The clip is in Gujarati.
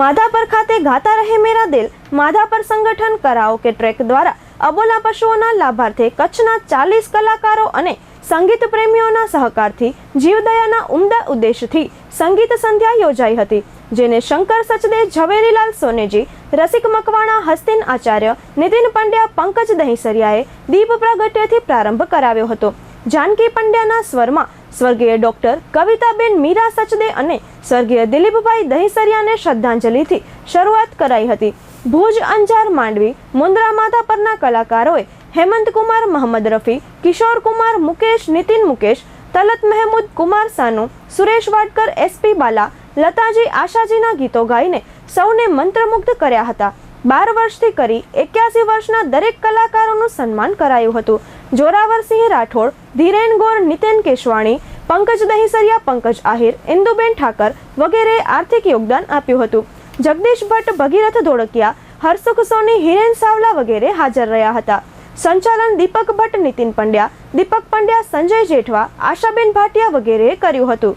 માધાપર ખાતે ગાતા રહે મેરા દિલ. માધાપર સંગઠન કરાઓકે ટ્રેક દ્વારા અબોલા પશુઓના લાભાર્થે કચ્છના ચાલીસ કલાકારો અને સંગીત પ્રેમીઓના સહકારથી જીવદયાના ઉમદા ઉદ્દેશથી સંગીત સંધ્યા યોજાઈ હતી, જેને શંકર સચદે ઝવેરીલાલ સોનેજી, રસિક મકવાણા, હસ્તિન આચાર્ય, નીતિન પંડ્યા, પંકજ દહીસરિયાએ દીપ પ્રાગટ્યથી પ્રારંભ કરાવ્યો હતો. જાનકી પંડ્યાના સ્વરમાં સ્વર્ગીય ડોક્ટર કવિતાબેન મીરા સચદે અને સ્વર્ગીય દિલીપભાઈ દહીસરિયાને શ્રદ્ધાંજલિથી શરૂઆત કરાઈ હતી. ભુજ, અંજાર, માંડવી, મુન્દ્રા માતા પરના કલાકારોએ હેમંતકુમાર મહમદ રફી, કિશોર કુમાર, મુકેશ, નીતિન મુકેશ, તલત મહેમૂદ કુમાર સાનુ, સુરેશ વાડકર, એસપી બાલા, લતાજી આશાજીના ગીતો ગાઈને સૌને મંત્રમુગ્ધ કર્યા હતા. બાર વર્ષથી કરી એક્યાસી વર્ષના દરેક કલાકારોનું સન્માન કરાયું હતું. જોરાવરસિંહ રાઠોડ ધીરેન ગોર નીતિન કેશવાણી, પંકજ દહીસરિયા, પંકજ આહિર, ઇન્દુબેન ઠાકર વગેરે આર્થિક યોગદાન આપ્યું હતું. જગદીશ ભટ્ટ, ભગીરથ ધોળકિયા હર્ષુખ સોની, હિરેન સાવલા વગેરે હાજર રહ્યા હતા. સંચાલન દીપક ભટ્ટ, નીતિન પંડ્યા, દીપક પંડ્યા, સંજય જેઠવા, આશાબેન ભાટિયા વગેરેએ કર્યું હતું.